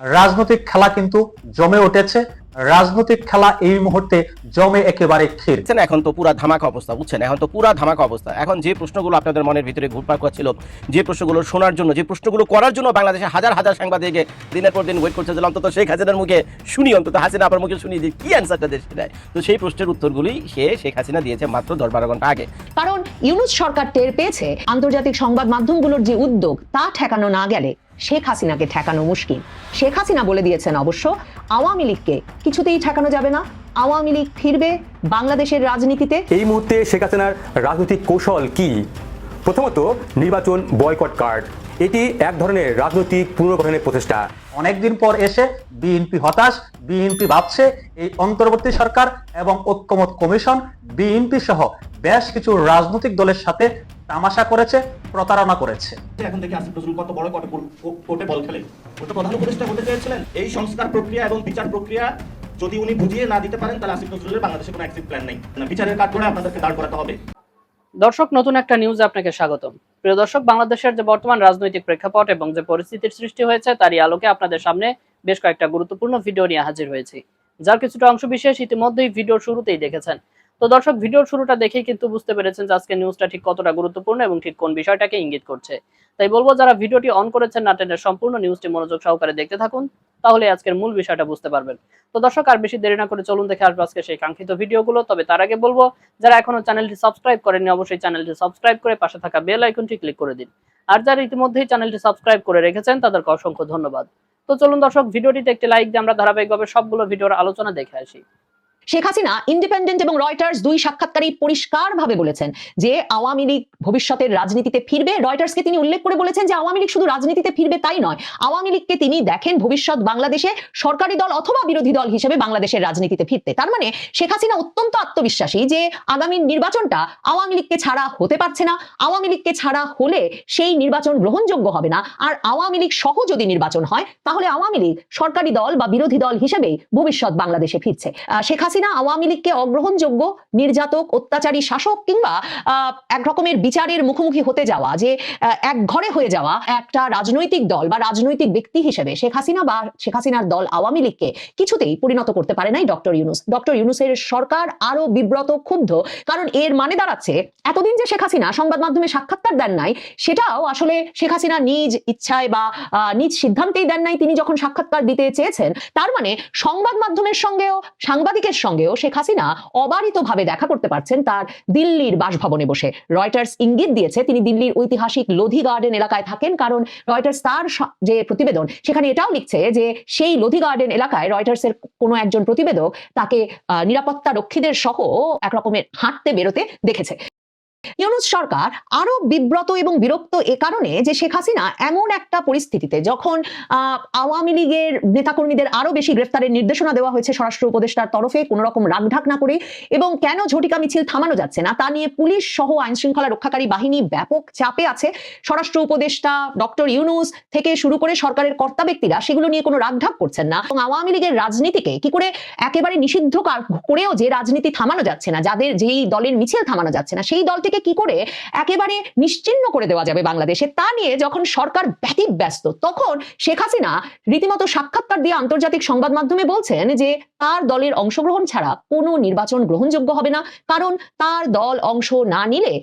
রাজনৈতিক খেলা কিন্তু জমে উঠেছে। রাজনৈতিক খেলা এই মুহূর্তে জমে একেবারে ক্ষীর। এখন তো পুরা ধামাকা অবস্থা বুঝছেন? এখন তো পুরা ধামাকা অবস্থা। এখন যে প্রশ্নগুলো আপনাদের মনের ভিতরে ঘুরপাক করছিল যে প্রশ্নগুলো শোনার জন্য যে প্রশ্নগুলো করার জন্য বাংলাদেশে হাজার হাজার সাংবাদিকে দিনের পর দিন ওয়েট করতেছিলাম অন্তত শেখ হাসিনার মুখে শুনি অন্তত হাসিনা আপনার মুখে শুনি যে কি অ্যান্সারটা দেশে দেয় তো সেই প্রশ্নের উত্তরগুলি সে শেখ হাসিনা দিয়েছে মাত্র দশ বারো ঘণ্টা আগে। কারণ ইউনুস সরকার টের পেয়েছে আন্তর্জাতিক সংবাদ মাধ্যমগুলোর যে উদ্যোগ তা ঠেকানো না গেলে শেখ হাসিনাকে ঠেকানো মুশকিল। শেখ হাসিনা বলে দিয়েছেন অবশ্য, আওয়ামী লীগকে কিছুতেই ঠেকানো যাবে না। আওয়ামী লীগ ফিরবে বাংলাদেশের রাজনীতিতে। এই মুহূর্তে শেখ হাসিনার রাজনৈতিক কৌশল কি? প্রথমত, নির্বাচন বয়কট কার্ড। এটি এক ধরনের রাজনৈতিক পুনর্গঠনের প্রচেষ্টা। অনেকদিন পর এসে বিএনপি হতাশ বিএনপি ভাবছে এই অন্তর্বর্তী সরকার এবং ঐক্যমত কমিশন বিএনপি সহ বেশ কিছু রাজনৈতিক দলের সাথে তামাশা করেছে প্রতারণা করেছে। এখন থেকে আসিফ নজরুল কত বড় কোর্টে বল খেলে ওটা প্রধান উপদেষ্টা হতে চেয়েছিলেন। এই সংস্কার প্রক্রিয়া এবং বিচার প্রক্রিয়া যদি উনি বুঝিয়ে না দিতে পারেন তাহলে আসিফ নজরুলের বাংলাদেশে কোনো এক্সিট প্ল্যান নেই। বিচারের কাঠ করে আপনাদেরকে দাঁড় করাতে হবে। দর্শক, নতুন একটা নিউজে আপনাকে স্বাগতম। প্রিয় দর্শক, বাংলাদেশের যে বর্তমান রাজনৈতিক প্রেক্ষাপট এবং যে পরিস্থিতির সৃষ্টি হয়েছে, তারই আলোকে আপনাদের সামনে বেশ কয়েকটা গুরুত্বপূর্ণ ভিডিও নিয়ে হাজির হয়েছি। যার কিছুটা অংশ বিশেষ ইতিমধ্যেই ভিডিওর শুরুতেই দেখেছেন। তো দর্শক ভিডিওর শুরুটা দেখেই কিন্তু বুঝতে পেরেছেন যে আজকে নিউজটা ঠিক কতটা গুরুত্বপূর্ণ এবং ঠিক কোন বিষয়টাকে ইঙ্গিত করছে। তাই বলব, যারা ভিডিওটি অন করেছেন না টেনের সম্পূর্ণ নিউজটি মনোযোগ সহকারে দেখতে থাকুন। তাহলে আজকের মূল বিষয়টা বুঝতে পারবেন। তো দর্শক, আর বেশি দেরি না করে চলুন দেখে আসব আজকে সেই কাঙ্ক্ষিত ভিডিওগুলো। তবে তার আগে বলব, যারা এখনও চ্যানেলটি সাবস্ক্রাইব করেনি অবশ্যই চ্যানেলটি সাবস্ক্রাইব করে পাশে থাকা বেল আইকনটি ক্লিক করে দিন। আর যারা ইতিমধ্যেই চ্যানেলটি সাবস্ক্রাইব করে রেখেছেন, তাদেরকে অসংখ্য ধন্যবাদ। তো চলুন দর্শক, ভিডিওটিতে একটি লাইক দিয়ে আমরা ধারাবাহিকভাবে সবগুলো ভিডিওর আলোচনা দেখে আসি। শেখ হাসিনা ইন্ডিপেন্ডেন্ট এবং রয়টার্স দুই সাক্ষাৎকারী পরিষ্কারভাবে বলেছেন যে আওয়ামী লীগ ভবিষ্যতের রাজনীতিতে ফিরবে। রয়টার্সকে তিনি উল্লেখ করে বলেছেন যে আওয়ামী লীগ শুধু রাজনীতিতে ফিরবে তাই নয়, আওয়ামী লীগকে তিনি দেখেন ভবিষ্যৎ বাংলাদেশে সরকারি দল অথবা বিরোধী দল হিসেবে বাংলাদেশের রাজনীতিতে ফিরতে। তার মানে শেখ হাসিনা অত্যন্ত আত্মবিশ্বাসী যে আগামী নির্বাচনটা আওয়ামী লীগকে ছাড়া হতে পারছে না। আওয়ামী লীগকে ছাড়া হলে সেই নির্বাচন গ্রহণযোগ্য হবে না। আর আওয়ামী লীগ সহ যদি নির্বাচন হয়, তাহলে আওয়ামী লীগ সরকারি দল বা বিরোধী দল হিসেবেই ভবিষ্যৎ বাংলাদেশে ফিরছে। শেখ হাসিনা আওয়ামী লীগকে অগ্রহণযোগ্য নির্যাতক, অত্যাচারী শাসক কিংবা এক রকমের বিচারের মুখোমুখি হতে যাওয়া, যে এক ঘরে হয়ে যাওয়া একটা রাজনৈতিক দল বা রাজনৈতিক ব্যক্তি হিসেবে শেখ হাসিনা বা শেখ হাসিনার দল আওয়ামী লীগকে কিছুতেই পরিণত করতে পারে নাই ডক্টর ইউনুস। ডক্টর ইউনুসের সরকার আরও বিব্রত, ক্ষুব্ধ, কারণ এর মানে দাঁড়াচ্ছে এতদিন যে শেখ হাসিনা সংবাদ মাধ্যমে সাক্ষাৎকার দেন নাই, সেটাও আসলে শেখ হাসিনা নিজ ইচ্ছায় বা নিজ সিদ্ধান্তেই দেন নাই। তিনি যখন সাক্ষাৎকার দিতে চেয়েছেন, তার মানে সংবাদ মাধ্যমের সঙ্গেও সাংবাদিকের সঙ্গেও শেখ হাসিনা অবারিতভাবে দেখা করতে পারছেন তার দিল্লির বাসভবনে বসে। রয়টার্স ইঙ্গিত দিয়েছে, তিনি দিল্লির ঐতিহাসিক লোধি গার্ডেন এলাকায় থাকেন কারণ রয়টার্স তার যে প্রতিবেদন, সেখানে এটাও লিখছে যে সেই লোধি গার্ডেন এলাকায় রয়টার্স এর কোনো একজন প্রতিবেদক তাকে নিরাপত্তা রক্ষীদের সহ এক রকমের হাঁটতে বেরোতে দেখেছে। ইউনুস সরকার আরও বিব্রত এবং বিরক্ত এ কারণে যে শেখ হাসিনা এমন একটা পরিস্থিতিতে যখন আওয়ামী লীগের নেতাকর্মীদের আরও বেশি গ্রেফতারের নির্দেশনা দেওয়া হয়েছে স্বরাষ্ট্র উপদেষ্টার তরফে কোনো রকম রাগঢাক না করে এবং কেন ঝটিকা মিছিল থামানো যাচ্ছে না তা নিয়ে পুলিশ সহ আইন শৃঙ্খলা রক্ষাকারী বাহিনী ব্যাপক চাপে আছে। স্বরাষ্ট্র উপদেষ্টা ডক্টর ইউনুস থেকে শুরু করে সরকারের কর্তা ব্যক্তিরা সেগুলো নিয়ে কোনো রাগঢাক করছেন না। এবং আওয়ামী লীগের রাজনীতিকে কি করে একেবারে নিষিদ্ধ কার- করেও যে রাজনীতি থামানো যাচ্ছে না, যাদের যেই দলের মিছিল থামানো যাচ্ছে না, সেই দলটিকে কি করে একেবারে নিশ্চিন্ন করে দেওয়া যাবে বাংলাদেশে? তা নিয়ে যখন সরকার ব্যতিব্যস্ত, তখন শেখ হাসিনা রীতিমতো সাক্ষাৎকার দিয়ে আন্তর্জাতিক সংবাদ মাধ্যমে বলছেন যে তার দলের অংশগ্রহণ ছাড়া কোনো নির্বাচন গ্রহণযোগ্য হবে না। কারণ তার দল অংশ না নিলে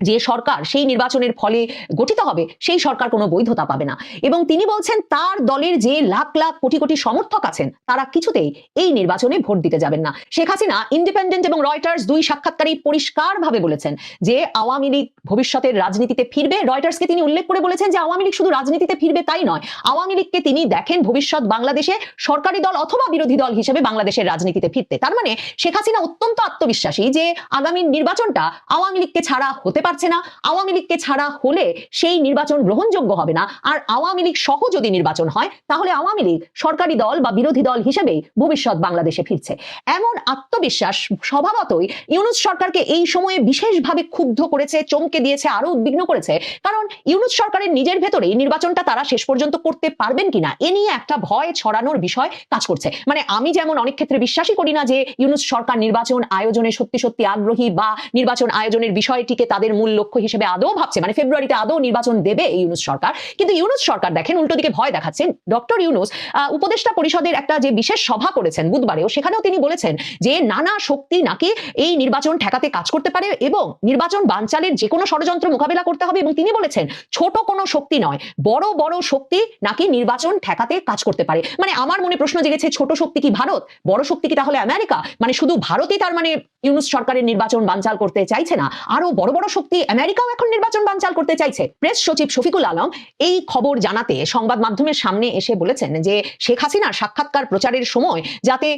যে সরকার সেই নির্বাচনের ফলে গঠিত হবে, সেই সরকার কোনো বৈধতা পাবে না। এবং তিনি বলছেন, তার দলের যে লাখ লাখ কোটি কোটি সমর্থক আছেন, তারা কিছুতেই এই নির্বাচনে ভোট দিতে যাবেন না। শেখ হাসিনা ইন্ডিপেন্ডেন্ট এবং রয়টার্স দুই সাক্ষাৎকারী পরিষ্কারভাবে বলেছেন যে, আওয়ামী লীগ ভবিষ্যতের রাজনীতিতে ফিরবে। রয়টার্সকে তিনি উল্লেখ করে বলেছেন যে, আওয়ামী লীগ শুধু রাজনীতিতে ফিরবে তাই নয়, আওয়ামী লীগকে তিনি দেখেন ভবিষ্যৎ বাংলাদেশে সরকারি দল অথবা বিরোধী দল হিসেবে বাংলাদেশের রাজনীতিতে ফিরতে। তার মানে শেখ হাসিনা অত্যন্ত আত্মবিশ্বাসী যে, আগামী নির্বাচনটা আওয়ামী লীগকে ছাড়া হতে পারছে না, আওয়ামী লীগকে ছাড়া হলে সেই নির্বাচন গ্রহণযোগ্য হবে না। আর আওয়ামী লীগ সহ যদি নির্বাচন হয়, তাহলে আওয়ামী লীগ সরকারি দল বা বিরোধী দল হিসেবেই ভবিষ্যৎ বাংলাদেশে ফিরছে। এমন আত্মবিশ্বাস স্বভাবতই ইউনুস সরকারকে এই সময়ে বিশেষভাবে ক্ষুব্ধ করেছে, চমকে দিয়েছে আরও উদ্বিগ্ন করেছে। কারণ ইউনুস সরকারের নিজের ভেতরেই নির্বাচনটা তারা শেষ পর্যন্ত করতে পারবেন কিনা, এ নিয়ে একটা ভয় ছড়ানোর বিষয় কাজ করছে। মানে আমি যেমন অনেক ক্ষেত্রে বিশ্বাসই করি না যে ইউনুস সরকার নির্বাচন আয়োজনে সত্যি সত্যি আগ্রহী বা নির্বাচন আয়োজনের বিষয়টিকে তাদের মূল লক্ষ্য হিসেবে আদৌ ভাবছে মানে ফেব্রুয়ারিতে আদৌ নির্বাচন দেবে ইউনুস সরকার। কিন্তু ইউনুস সরকার দেখেন, উল্টো দিকে ভয় দেখাচ্ছেন। ডক্টর ইউনুস উপদেষ্টা পরিষদের একটা যে বিশেষ সভা করেছেন বুধবারেও, সেখানেও তিনি বলেছেন যে নানা শক্তি নাকি এই নির্বাচন ঠেকাতে কাজ করতে পারে এবং নির্বাচন বানচালের যে কোনো ষড়যন্ত্র মোকাবেলা করতে হবে এবং তিনি বলেছেন, ছোট কোনো শক্তি নয়, বড় বড় শক্তি নাকি নির্বাচন ঠেকাতে কাজ করতে পারে। মানে আমার মনে প্রশ্ন জেগেছে, ছোট শক্তি কি ভারত, বড় শক্তি কি তাহলে আমেরিকা? মানে শুধু ভারতই তার মানে ইউনুস সরকারের নির্বাচন বানচাল করতে চাইছে না আরও বড় বড় শক্তি আমেরিকাও এখন নির্বাচন বানচাল করতে চাইছে। প্রেস সচিব শফিকুল আলম এই খবর জানাতে সংবাদ মাধ্যমের সামনে এসে বলেছেন যে, শেখ হাসিনার সাক্ষাৎকার প্রচারের সময় যাতে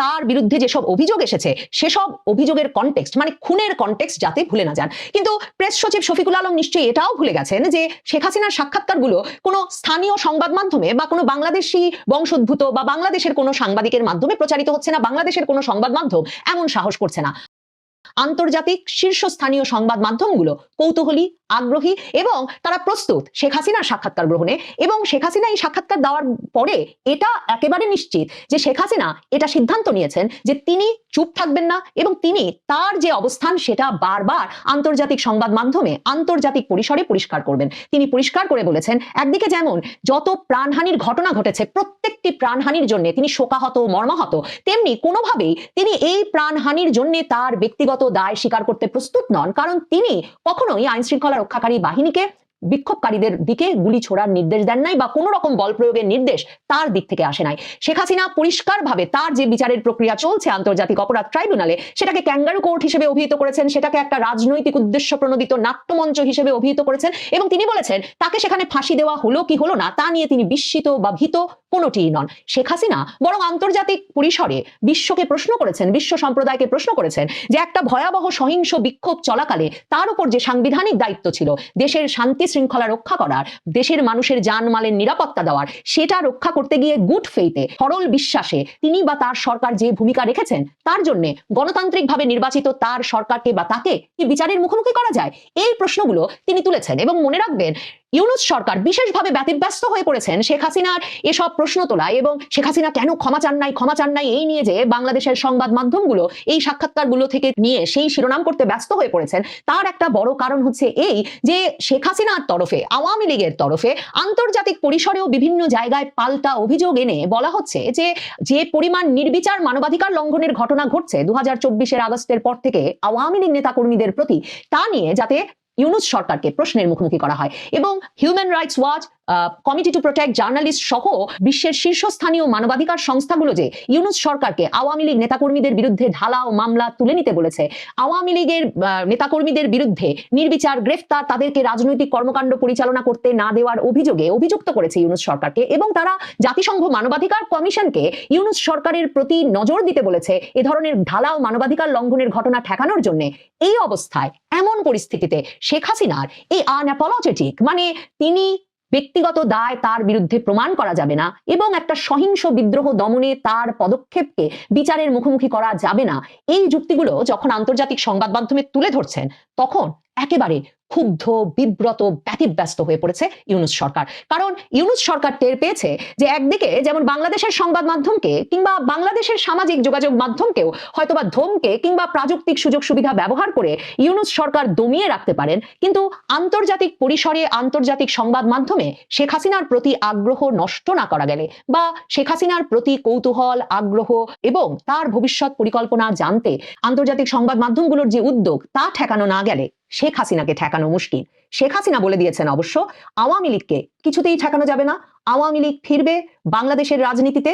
তার বিরুদ্ধে যেসব অভিযোগ এসেছে, সেসব অভিযোগের কনটেক্সট মানে খুনের কনটেক্সট যাতে ভুলে না যান। কিন্তু প্রেস সচিব শফিকুল আলম নিশ্চয়ই এটাও ভুলে গেছেন যে, শেখ হাসিনার সাক্ষাৎকারগুলো কোনো স্থানীয় সংবাদ মাধ্যমে বা কোনো বাংলাদেশি বংশোদ্ভূত বা বাংলাদেশের কোনো সাংবাদিকের মাধ্যমে প্রচারিত হচ্ছে না, বাংলাদেশের কোনো সংবাদ মাধ্যম এমন সাহস করছে না। আন্তর্জাতিক শীর্ষস্থানীয় সংবাদ মাধ্যমগুলো কৌতূহলী আগ্রহী এবং তারা প্রস্তুত শেখ হাসিনার সাক্ষাৎকার গ্রহণে এবং শেখ হাসিনা এই সাক্ষাৎকার দেওয়ার পরে এটা একেবারে নিশ্চিত যে শেখ হাসিনা এটা সিদ্ধান্ত নিয়েছেন যে তিনি চুপ থাকবেন না এবং তিনি তার যে অবস্থান সেটা বারবার আন্তর্জাতিক সংবাদ মাধ্যমে, আন্তর্জাতিক পরিসরে পরিষ্কার করবেন। তিনি পরিষ্কার করে বলেছেন, একদিকে যেমন যত প্রাণহানির ঘটনা ঘটেছে প্রত্যেকটি প্রাণহানির জন্য তিনি শোকাহত, মর্মাহত, তেমনি কোনোভাবেই তিনি এই প্রাণহানির জন্য তার ব্যক্তিগত দায় স্বীকার করতে প্রস্তুত নন। কারণ তিনি কখনোই আইন শৃঙ্খলা রক্ষাকারী বাহিনীকে বিক্ষোভকারীদের দিকে গুলি ছোড়ার নির্দেশ দেন নাই বা কোনো রকম বল প্রয়োগের নির্দেশ তার দিক থেকে আসে নাই। শেখ হাসিনা পরিষ্কারভাবে তার যে বিচারের প্রক্রিয়া চলছে আন্তর্জাতিক অপরাধ ট্রাইব্যুনালে, সেটাকে ক্যাঙ্গারু কোর্ট হিসেবে অভিহিত করেছেন, সেটাকে একটা রাজনৈতিক উদ্দেশ্য প্রণোদিত নাট্যমঞ্চ হিসেবে অভিহিত করেছেন এবং তিনি বলেছেন, তাকে সেখানে ফাঁসি দেওয়া হলো কি হলো না তা নিয়ে তিনি বিস্মিত বা ভীত কোনোটিই নন। শেখ হাসিনা বরং আন্তর্জাতিক পরিসরে বিশ্বকে প্রশ্ন করেছেন, বিশ্ব সম্প্রদায়কে প্রশ্ন করেছেন যে একটা ভয়াবহ সহিংস বিক্ষোভ চলাকালে তার উপর যে সাংবিধানিক দায়িত্ব ছিল, দেশের শান্তি শৃঙ্খলা রক্ষা করার, দেশের মানুষের জানমালের নিরাপত্তা দেওয়ার, সেটা রক্ষা করতে গিয়ে গুড ফেইতে সরল বিশ্বাসে তিনি বা তার সরকার যে ভূমিকা রেখেছেন, তার জন্য গণতান্ত্রিকভাবে নির্বাচিত তার সরকারকে বা তাকে কি বিচারের মুখোমুখি করা যায়? এই প্রশ্নগুলো তিনি তুলেছেন এবং মনে রাখবেন ইউনুস সরকার বিশেষভাবে ব্যতিব্যস্ত হয়ে পড়েছেন শেখ হাসিনার এসব প্রশ্ন তোলায় এবং শেখ হাসিনা কেন ক্ষমা চান নাই, ক্ষমা চান নাই এই নিয়ে যে বাংলাদেশের সংবাদ মাধ্যমগুলো এই সাক্ষাৎকারগুলো থেকে নিয়ে সেই শিরোনাম করতে ব্যস্ত হয়ে পড়েছেন, তার একটা বড় কারণ হচ্ছে এই যে শেখ হাসিনার তরফে, আওয়ামী লীগের তরফে আন্তর্জাতিক পরিসরেও বিভিন্ন জায়গায় পাল্টা অভিযোগ এনে বলা হচ্ছে যে যে পরিমাণ নির্বিচার মানবাধিকার লঙ্ঘনের ঘটনা ঘটছে দু হাজার চব্বিশের আগস্টের পর থেকে আওয়ামী লীগ নেতাকর্মীদের প্রতি, তা নিয়ে যাতে ইউনুস সরকারকে প্রশ্নের মুখোমুখি করা হয় এবং Human Rights Watch Committee to Protect Journalist সহ বিশ্বের শীর্ষস্থানীয় মানবাধিকার সংস্থাগুলো যে ইউনুস সরকারকে আওয়ামী লীগ নেতাকর্মীদের বিরুদ্ধে ঢালাও মামলা তুলে নিতে বলেছে, আওয়ামী লীগের নেতাকর্মীদের বিরুদ্ধে নির্বিচার গ্রেফতার তাদেরকে রাজনৈতিক কর্মকাণ্ড পরিচালনা করতে না দেওয়ার অভিযোগে অভিযুক্ত করেছে ইউনুস সরকারকে এবং তারা জাতিসংঘ মানবাধিকার কমিশনকে ইউনুস সরকারের প্রতি নজর দিতে বলেছে এ ধরনের ঢালাও মানবাধিকার লঙ্ঘনের ঘটনা ঠেকানোর জন্য। এই অবস্থায় এমন পরিস্থিতিতে শেখ হাসিনার এই আনঅ্যাপোলজেটিক মানে তিনি ব্যক্তিগত দায় তার বিরুদ্ধে প্রমাণ করা যাবে না এবং একটা সহিংস বিদ্রোহ দমনে তার পদক্ষেপকে বিচারের মুখোমুখি করা যাবে না। এই যুক্তিগুলো যখন আন্তর্জাতিক সংবাদ মাধ্যমে তুলে ধরছেন, তখন একেবারে ক্ষুব্ধ, বিব্রত, ব্যতিব্যস্ত হয়ে পড়েছে ইউনুস সরকার। কারণ ইউনুস সরকার টের পেয়েছে যে একদিকে যেমন বাংলাদেশের সংবাদ মাধ্যমকে কিংবা বাংলাদেশের সামাজিক যোগাযোগ মাধ্যমকেও হয়তোবা ধমকে কিংবা প্রাযুক্তিক সুযোগ সুবিধা ব্যবহার করে ইউনুস সরকার দমিয়ে রাখতে পারেন, কিন্তু আন্তর্জাতিক পরিসরে আন্তর্জাতিক সংবাদ মাধ্যমে শেখ হাসিনার প্রতি আগ্রহ নষ্ট না করা গেলে বা শেখ হাসিনার প্রতি কৌতূহল, আগ্রহ এবং তার ভবিষ্যৎ পরিকল্পনা জানতে আন্তর্জাতিক সংবাদ মাধ্যমগুলোর যে উদ্যোগ তা ঠেকানো না গেলে শেখ হাসিনাকে ঠেকানো মুশকিল। শেখ হাসিনা বলে দিয়েছেন অবশ্য, আওয়ামী লীগকে কিছুতেই ঠেকানো যাবে না। আওয়ামী লীগ ফিরবে বাংলাদেশের রাজনীতিতে।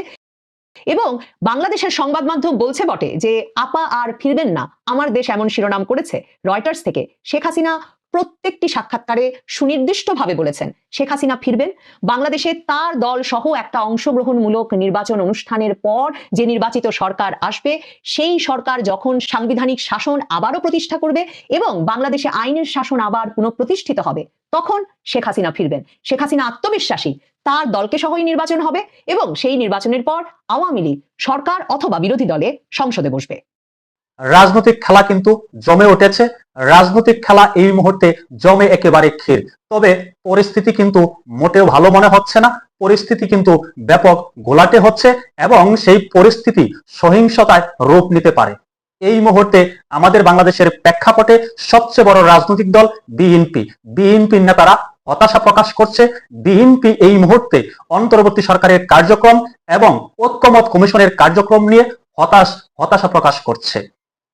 এবং বাংলাদেশের সংবাদ মাধ্যম বলছে বটে যে, আপা আর ফিরবেন না। আমার দেশ এমন শিরোনাম করেছে। রয়টার্স থেকে। শেখ হাসিনা প্রত্যেকটি সাক্ষাৎকারে সুনির্দিষ্টভাবে বলেছেন, শেখ হাসিনা ফিরবেন। বাংলাদেশে তার দল সহ একটা অংশগ্রহণমূলক নির্বাচন অনুষ্ঠানের পর যে নির্বাচিত সরকার আসবে, সেই সরকার যখন সাংবিধানিক শাসন আবারও প্রতিষ্ঠা করবে এবং বাংলাদেশে আইনের শাসন আবার পুনঃপ্রতিষ্ঠিত হবে, তখন শেখ হাসিনা ফিরবেন। শেখ হাসিনা আত্মবিশ্বাসী, তার দলকে সহই নির্বাচন হবে এবং সেই নির্বাচনের পর আওয়ামী লীগ সরকার অথবা বিরোধী দলে সংসদে বসবে। রাজনৈতিক খেলা কিন্তু জমে উঠেছে। রাজনৈতিক খেলা এই মুহূর্তে জমে একেবারে ক্ষীর। তবে পরিস্থিতি কিন্তু মোটেও ভালো মনে হচ্ছে না। পরিস্থিতি কিন্তু ব্যাপক ঘোলাটে হচ্ছে এবং সেই পরিস্থিতি সহিংসতায় রূপ নিতে পারে। এই মুহূর্তে আমাদের বাংলাদেশের প্রেক্ষাপটে সবচেয়ে বড় রাজনৈতিক দল বিএনপি। বিএনপির নেতারা হতাশা প্রকাশ করছে। বিএনপি এই মুহূর্তে অন্তর্বর্তী সরকারের কার্যক্রম এবং ঐক্যমত কমিশনের কার্যক্রম নিয়ে হতাশ হতাশা প্রকাশ করছে।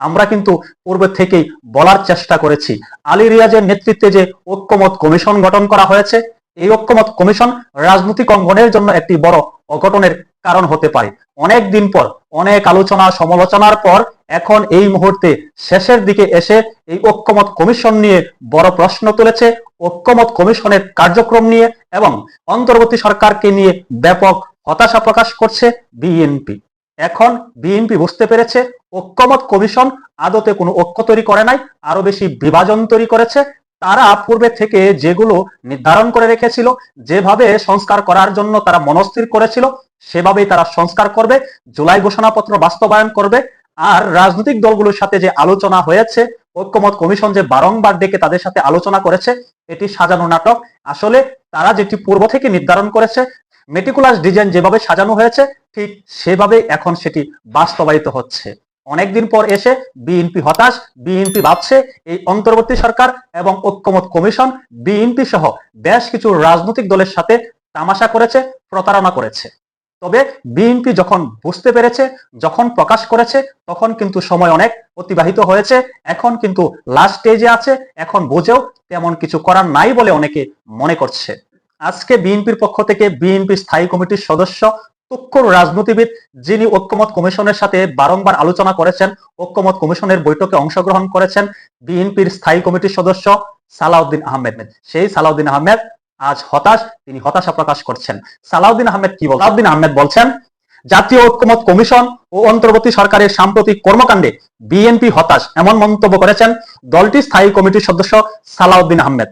আমরা কিন্তু পূর্বে থেকেই বলার চেষ্টা করেছি। আলী রিয়াজের নেতৃত্বে যে ঐক্যমত কমিশন গঠন করা হয়েছে, এই ঐক্যমত কমিশন রাজনৈতিক অঙ্গনের জন্য একটি বড় অঘটনের কারণ হতে পারে। অনেক দিন পর, অনেক আলোচনা, সমালোচনার পর এখন এই মুহূর্তে শেষের দিকে এসে এই ঐক্যমত কমিশন নিয়ে বড় প্রশ্ন তুলেছে। ঐক্যমত কমিশনের কার্যক্রম নিয়ে এবং অন্তর্বর্তী সরকারকে নিয়ে ব্যাপক হতাশা প্রকাশ করছে বিএনপি। এখন বিএনপি বুঝতে পেরেছে, ঐক্যমত কমিশন আদতে কোনো ঐক্য তৈরি করে নাই আরও বেশি বিভাজন তৈরি করেছে। তারা পূর্বে থেকে যেগুলো নির্ধারণ করে রেখেছিল, যেভাবে সংস্কার করার জন্য তারা মনস্থির করেছিল, সেভাবেই তারা সংস্কার করবে, জুলাই ঘোষণাপত্র বাস্তবায়ন করবে। আর রাজনৈতিক দলগুলোর সাথে যে আলোচনা হয়েছে, ঐক্যমত কমিশন যে বারংবার ডেকে তাদের সাথে আলোচনা করেছে, এটি সাজানো নাটক। আসলে তারা যেটি পূর্ব থেকে নির্ধারণ করেছে মেটিকুলাস ডিজাইন যেভাবে সাজানো হয়েছে, ঠিক সেভাবেই এখন সেটি বাস্তবায়িত হচ্ছে। অনেকদিন পর এসে বিএনপি হতাশ বিএনপি ভাবছে এই অন্তর্বর্তী সরকার এবং ঐক্যমত কমিশন বিএনপি সহ বেশ কিছু রাজনৈতিক দলের সাথে তামাশা করেছে, প্রতারণা করেছে। তবে বিএনপি যখন বুঝতে পেরেছে, যখন প্রকাশ করেছে, তখন কিন্তু সময় অনেক অতিবাহিত হয়েছে, এখন কিন্তু লাস্ট স্টেজে আছে, এখন বুঝেও তেমন কিছু করার নাই বলে অনেকে মনে করছে। আজকে বিএনপির পক্ষ থেকে বিএনপি স্থায়ী কমিটির সদস্য তুক্ষর রাজনীতিবিদ যিনি ঐক্যমত কমিশনের সাথে বারংবার আলোচনা করেছেন, ঐক্যমত কমিশনের বৈঠকে অংশগ্রহণ করেছেন বিএনপির স্থায়ী কমিটির সদস্য সালাউদ্দিন আহমেদ। সেই সালাউদ্দিন আহমেদ আজ হতাশ, তিনি হতাশা প্রকাশ করছেন। সালাউদ্দিন আহমেদ কি বল সালাউদ্দিন আহমেদ বলছেন, জাতীয় ঐক্যমত কমিশন ও অন্তর্বর্তী সরকারের সাম্প্রতিক কর্মকাণ্ডে বিএনপি হতাশ, এমন মন্তব্য করেছেন দলটির স্থায়ী কমিটির সদস্য সালাউদ্দিন আহমেদ।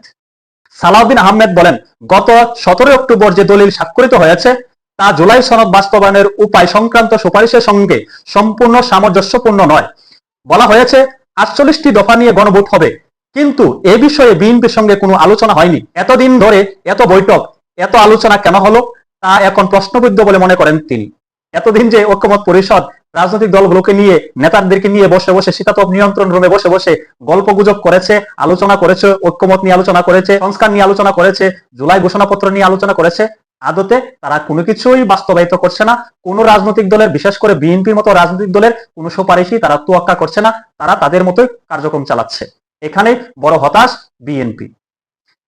সালাউদ্দিন আহমেদ বলেন, গত সতেরো অক্টোবর যে দলিল স্বাক্ষরিত হয়েছে, তা জুলাই সনদ বাস্তবায়নের উপায় সংক্রান্ত সুপারিশের সঙ্গে সম্পূর্ণ সামঞ্জস্যপূর্ণ নয়। বলা হয়েছে, আটচল্লিশটি দফা নিয়ে গণভোট হবে। কিন্তু এ বিষয়ে বিএনপির সঙ্গে কোনো আলোচনা হয়নি। এতদিন ধরে এত বৈঠক, এত আলোচনা কেন হলো, তা এখন প্রশ্নবিদ্ধ বলে মনে করেন তিনি। এতদিন যে ঐক্যমত পরিষদ, রাজনৈতিক দলগুলোকে নিয়ে, নেতাদেরকে নিয়ে বসে বসে শীতাতপ নিয়ন্ত্রণ রুমে বসে বসে গল্প গুজব করেছে, আলোচনা করেছে, ঐক্যমত নিয়ে আলোচনা করেছে, সংস্কার নিয়ে আলোচনা করেছে, জুলাই ঘোষণাপত্র নিয়ে আলোচনা করেছে, আদতে তারা কোনো কিছুই বাস্তবায়িত করছে না। কোন রাজনৈতিক দলের, বিশেষ করে বিএনপির মতো রাজনৈতিক দলের কোনো সুপারিশই তারা তোয়াক্কা করছে না। তারা তাদের মতোই কার্যক্রম চালাচ্ছে। এখানে বড় হতাশ বিএনপি।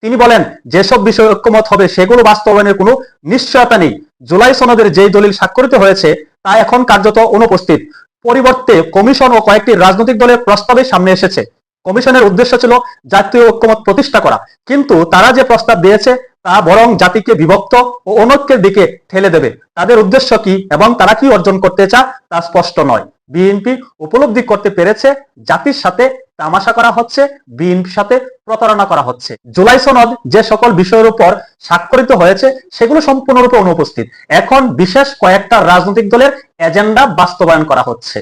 তিনি বলেন, যেসব বিষয় ঐক্যমত হবে, সেগুলো বাস্তবায়নের কোনো নিশ্চয়তা নেই। জুলাই সনদের যেই দলিল স্বাক্ষরিত হয়েছে, তা এখন কার্যত অনুপস্থিত। পরিবর্তে কমিশন ও কয়েকটি রাজনৈতিক দলের প্রস্তাবে সামনে এসেছে। কমিশনের উদ্দেশ্য ছিল জাতীয় ঐক্যমত প্রতিষ্ঠা করা। কিন্তু তারা যে প্রস্তাব দিয়েছে, তা বরং জাতিকে বিভক্ত ও অনৈক্যের দিকে ঠেলে দেবে। তাদের উদ্দেশ্য কি এবং তারা কি অর্জন করতে চা তা স্পষ্ট নয়। বিএনপি উপলব্ধি করতে পেরেছে, জাতির সাথে তামাশা করা হচ্ছে বিএনপির সাথে প্রতারণা করা হচ্ছে। জুলাই সনদ যে সকল বিষয়ের উপর স্বাক্ষরিত হয়েছে, সেগুলো সম্পূর্ণরূপে অনুপস্থিত। এখন বিশেষ কয়েকটা রাজনৈতিক দলের এজেন্ডা বাস্তবায়ন করা হচ্ছে।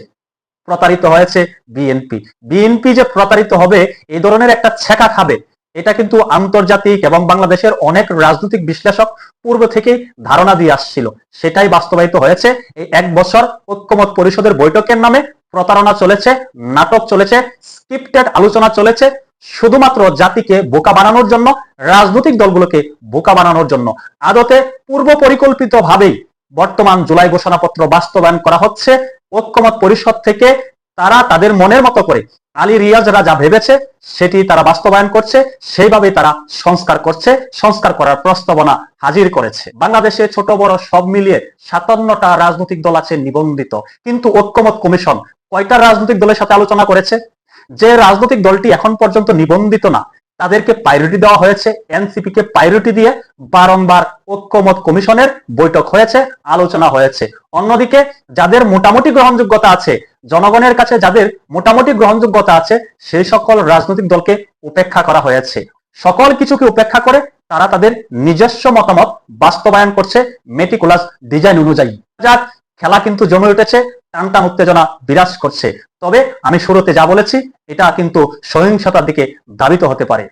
প্রতারিত হয়েছে বিএনপি বিএনপি যে প্রতারিত হবে এই ধরনের একটা ছেকা খাবে। এটা কিন্তু আন্তর্জাতিক এবং বাংলাদেশের অনেক রাজনৈতিক বিশ্লেষক পূর্ব থেকেই ধারণা দিয়ে আসছিল। সেটাই বাস্তবায়িত হয়েছে। এই এক বছর ঐক্যমত পরিষদের বৈঠকের নামে প্রতারণা চলেছে, নাটক চলেছে স্ক্রিপ্টেড আলোচনা চলেছে, শুধুমাত্র জাতিকে বোকা বানানোর জন্য, রাজনৈতিক দলগুলোকে বোকা বানানোর জন্য। আদতে পূর্ব পরিকল্পিত ভাবেই বর্তমান জুলাই ঘোষণাপত্র বাস্তবায়ন করা হচ্ছে। ঐক্যমত পরিষদ থেকে তারা তাদের মনের মতো করে আলী রিয়াজরা যা ভেবেছে, সেটি তারা বাস্তবায়ন করছে সেইভাবে তারা সংস্কার করছে, সংস্কার করার প্রস্তাবনা হাজির করেছে। বাংলাদেশে ছোট বড় সব মিলিয়ে সাতান্নটা রাজনৈতিক দল আছে নিবন্ধিত। কিন্তু ঐক্যমত কমিশন কয়টা রাজনৈতিক দলের সাথে আলোচনা করেছে? যে রাজনৈতিক দলটি এখন পর্যন্ত নিবন্ধিত না, তাদেরকে প্রায়োরিটি দেওয়া হয়েছে। এনসিপি কে প্রায়োরিটি দিয়ে বারংবার ঐক্যমত কমিশনের বৈঠক হয়েছে, আলোচনা হয়েছে। অন্যদিকে, যাদের মোটামুটি গ্রহণযোগ্যতা আছে জনগণের কাছে যাদের মোটামুটি গ্রহণযোগ্যতা আছে, সেই সকল রাজনৈতিক দলকে উপেক্ষা করা হয়েছে। সকল কিছুকে উপেক্ষা করে তারা তাদের নিজস্ব মতামত বাস্তবায়ন করছে মেটিকুলাস ডিজাইন অনুযায়ী। যাক, খেলা কিন্তু জমে উঠেছে টান উত্তেজনা বিরাজ করছে। তবে আমি শুরুতে যা বলেছি, এটা কিন্তু সহিংসতার দিকে ধাবিত হতে পারে।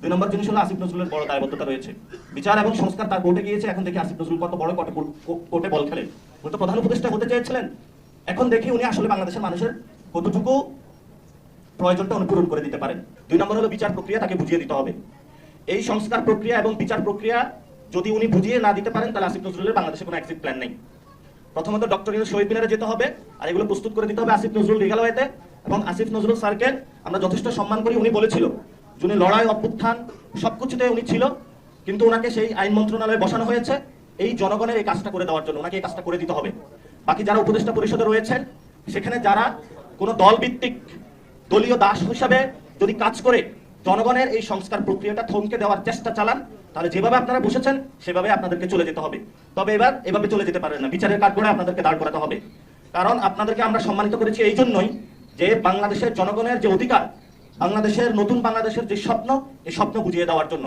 দুই নম্বর জিনিস হলো আসিফ নজরুলের বড় দায়বদ্ধতা রয়েছে। বিচার এবং সংস্কার তার কোর্টে গিয়েছে, এখন দেখি আসিফ নজরুল কত বড় কোর্টে বল খেলে। উনি তো প্রধান উপদেষ্টা হতে চেয়েছিলেন। এখন দেখি উনি আসলে বাংলাদেশের মানুষের কতটুকু প্রয়োজনটা উনি পূরণ করে দিতে পারেন। দুই নম্বর হলো বিচার প্রক্রিয়া, তাকে বুঝিয়ে দিতে হবে। এই সংস্কার প্রক্রিয়া এবং বিচার প্রক্রিয়া যদি উনি বুঝিয়ে না দিতে পারেন, তাহলে আসিফ নজরুলের বাংলাদেশে কোনো এক্সিট প্ল্যান নেই। প্রথমত ডক্টর শহীদ মিনারে যেতে হবে, আর এগুলো প্রস্তুত করে দিতে হবে আসিফ নজরুল রিগালওয়েতে এবং আসিফ নজরুল স্যারকে আমরা যথেষ্ট সম্মান করি, উনি বলেছিল, যিনি লড়াই, অভ্যুত্থান সবকিছুতে উনি ছিল, কিন্তু ওনাকে সেই আইন মন্ত্রণালয়ে বসানো হয়েছে। এই জনগণের এই কাজটা করে দেওয়ার জন্য ওনাকে এই কাজটা করে দিতে হবে। বাকি যারা উপদেষ্টা পরিষদে রয়েছেন, সেখানে যারা কোনো দল ভিত্তিক দলীয় দাস হিসাবে যদি কাজ করে জনগণের এই সংস্কার প্রক্রিয়াটা থমকে দেওয়ার চেষ্টা চালান, তাহলে যেভাবে আপনারা বসেছেন, সেভাবে আপনাদেরকে চলে যেতে হবে। তবে এবার এভাবে চলে যেতে পারেন না। বিচারের কাঠগড়ে আপনাদেরকে দাঁড় করাতে হবে। কারণ আপনাদেরকে আমরা সম্মানিত করেছি এই জন্যই যে বাংলাদেশের জনগণের যে অধিকার, বাংলাদেশের নতুন বাংলাদেশের যে স্বপ্ন, এই স্বপ্ন বুঝিয়ে দেওয়ার জন্য।